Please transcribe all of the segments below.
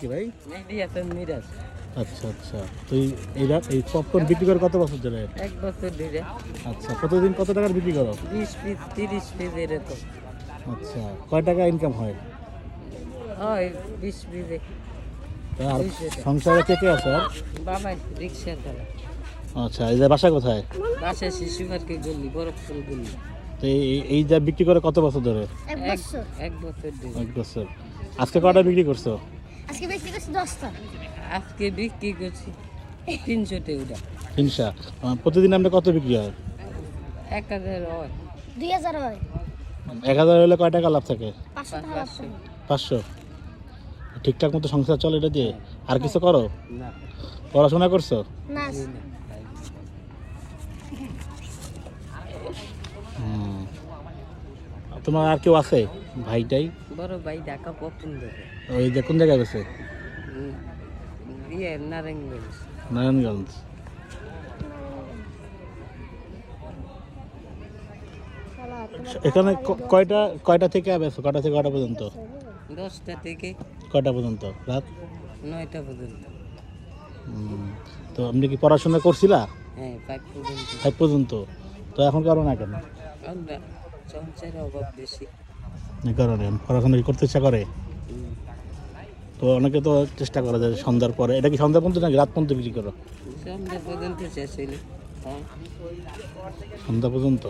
কি ভাই? আচ্ছা আচ্ছা। তুই এই এই পপকর্ন বিক্রি করে কত বছর ধরে এক বছর ধরে। আচ্ছা প্রতিদিন কত টাকার বিক্রি করো? বিশ পিস তিরিশ পিস এরকম। আচ্ছা কয় টাকা ইনকাম হয়? হয় বিশ পিসে। আর সংসারে কে কে আছে? বাবা রিক্সা চালা আচ্ছা এই যে বাসা কোথায়? বাসা শিশু পার্কে গলি বরফপুর গলি। তো এই এই যা বিক্রি করে কত বছর ধরে? এক এক বছর এক বছর। আজকে কটা বিক্রি করছ? আজকে বিক্রি করছি দশটা। আজকে বিক্রি করছি তিনশো টাকা তিনশা। প্রতিদিন আপনার কত বিক্রি হয়? এক হাজার হয়। দুই হাজার হয়। এক হাজার হলে কয় টাকা লাভ থাকে? পাঁচশো পাঁচশো। ঠিকঠাক মতো সংসার চলে এটা দিয়ে? আর কিছু করো? পড়াশোনা করছ। তোমার আর কেউ আছে? ভাইটাই? বড় ভাই ঢাকা পছন্দ ওই যে কোন জায়গায় গেছে? ইয়ে নারায়ণগঞ্জ। নারায়ণগঞ্জ। এখানে কয়টা কয়টা থেকে বেছো কয়টা থেকে কয়টা পর্যন্ত? দশটা থেকে কয়টা পর্যন্ত? রাত? নয়টা পর্যন্ত। তো আপনি কি পড়াশোনা করছিলা? হ্যাঁ ফাইভ পর্যন্ত। তো এখন করো না কেন সংসারের অভাব বেশি। এই কারণে পড়াশোনা করতে ইচ্ছা করে? তো অনেকে তো চেষ্টা করে যে সন্ধ্যার পরে। এটা কি সন্ধ্যা পর্যন্ত নাকি রাত পর্যন্ত বিক্রি করো? সন্ধ্যা পর্যন্ত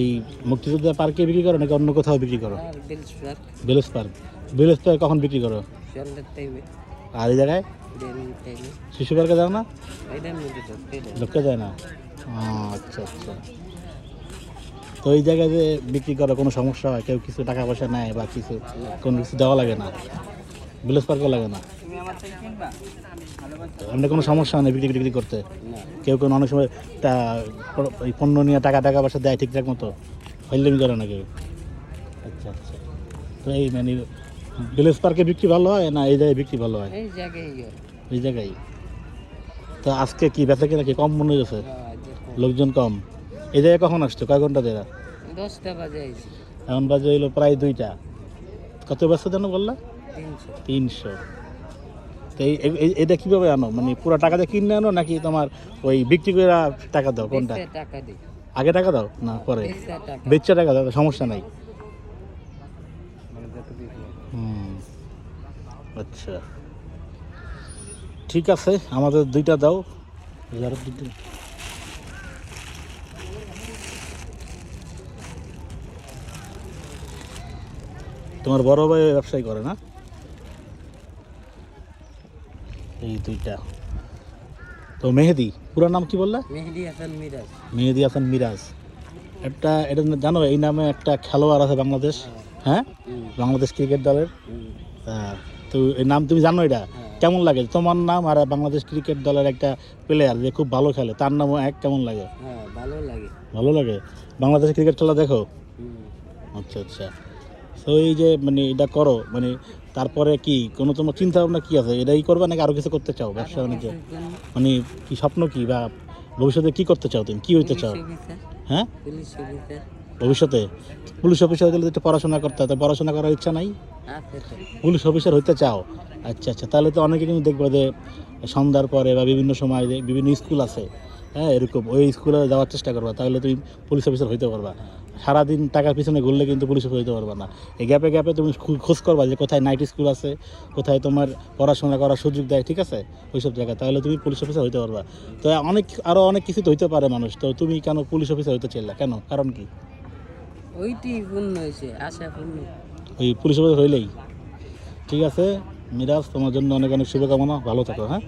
এই মুক্তিযোদ্ধা পার্কে বিক্রি করো নাকি অন্য কোথাও বিক্রি করো? বেলেস পার্ক। বেলেস পার্ক। কখন বিক্রি করো? আর এই জায়গায়? শিশু পার্কে যাও না? ঢুকতে যায় না? আচ্ছা আচ্ছা। তো এই জায়গায় যে বিক্রি করার কোনো সমস্যা হয় কেউ কিছু টাকা পয়সা নেয় বা কিছু কোনো কিছু দেওয়া লাগে না ভিলেজ পার্কে লাগে না। এমনি কোনো সমস্যা নেই বিক্রি বিক্রি করতে। কেউ কোনো অনেক সময় এই পণ্য নিয়ে টাকা টাকা পয়সা দেয় ঠিকঠাক মতো হইলেমি করে না কেউ। আচ্ছা আচ্ছা। তো এই মানে ভিলেজ পার্কে বিক্রি ভালো হয় না এই জায়গায় বিক্রি ভালো হয়? এই জায়গায় তো আজকে কি বেচা কিনা কি কম মনে হয়েছে হ্যাঁ, লোকজন কম? এই জায়গায় কখন আসছো? কয় ঘণ্টা দেরা দশটা বাজে এখন বাজে হইল প্রায় দুইটা। কত ব্যস্ত যেন বললা? তিনশো। তো এই এটা কীভাবে আনো? মানে পুরো টাকা দিয়ে কিনে আনো নাকি তোমার ওই বিক্রি করে টাকা দাও কোনটা? আগে টাকা দাও? না পরে। বেচা টাকা দাও সমস্যা নাই। হুম। আচ্ছা। ঠিক আছে আমাদের দুইটা দাও। এগারো তোমার বড় ভাই ব্যবসায়ী করে না? এই দুইটা। তো মেহেদি পুরো নাম কি বললা? মেহেদি হাসান মিরাজ। মেহেদি হাসান মিরাজ। একটা এটা জানো এই নামে একটা খেলোয়াড় আছে বাংলাদেশ হ্যাঁ। বাংলাদেশ ক্রিকেট দলের। হ্যাঁ, তো এই নাম তুমি জানো এটা? হ্যাঁ। কেমন লাগে? তোমার নাম আর বাংলাদেশ ক্রিকেট দলের একটা প্লেয়ার যে খুব ভালো খেলে তার নামও এক কেমন লাগে? হ্যাঁ ভালো লাগে। ভালো লাগে? বাংলাদেশ ক্রিকেট খেলা দেখো? আচ্ছা আচ্ছা। তো এই যে মানে এটা করো মানে তারপরে কি, কোনো তোমার চিন্তা ভাবনা কি আছে? এটাই করবে নাকি আরও কিছু করতে চাও? ব্যবসা বাণিজ্য? মানে কি স্বপ্ন কি বা ভবিষ্যতে কি করতে চাও তুমি? কি হইতে চাও? হ্যাঁ? ভবিষ্যতে? পুলিশ অফিসার গেলে একটু পড়াশোনা করতে হয় পড়াশোনা করার ইচ্ছা নাই? পুলিশ অফিসার হইতে চাও? আচ্ছা আচ্ছা তাহলে তো অনেকে কিন্তু দেখবে যে সন্ধ্যার পরে বা বিভিন্ন সময় বিভিন্ন স্কুল আছে হ্যাঁ এরকম। ওই স্কুলে যাওয়ার চেষ্টা করবা তাহলে তুমি পুলিশ অফিসার হইতে পারবা। সারাদিন টাকার পিছনে ঘুরলে কিন্তু পুলিশ অফিসার হইতে পারবা না। এই গ্যাপে গ্যাপে তুমি খোঁজ করবা যে কোথায় নাইট স্কুল আছে কোথায় তোমার পড়াশোনা করার সুযোগ দেয় ঠিক আছে? ওইসব জায়গায় তাহলে তুমি পুলিশ অফিসার হইতে পারবা। তো অনেক আরও অনেক কিছু তো হইতে পারে মানুষ। তো তুমি কেন পুলিশ অফিসার হইতে চাইলা? কেন? কারণ কি? ওইটি পূর্ণ হয়েছে আশা পূর্ণ। ওই পুলিশ অফিসার হইলেই। ঠিক আছে? মিরাজ তোমার জন্য অনেক অনেক শুভকামনা। ভালো থাকো হ্যাঁ?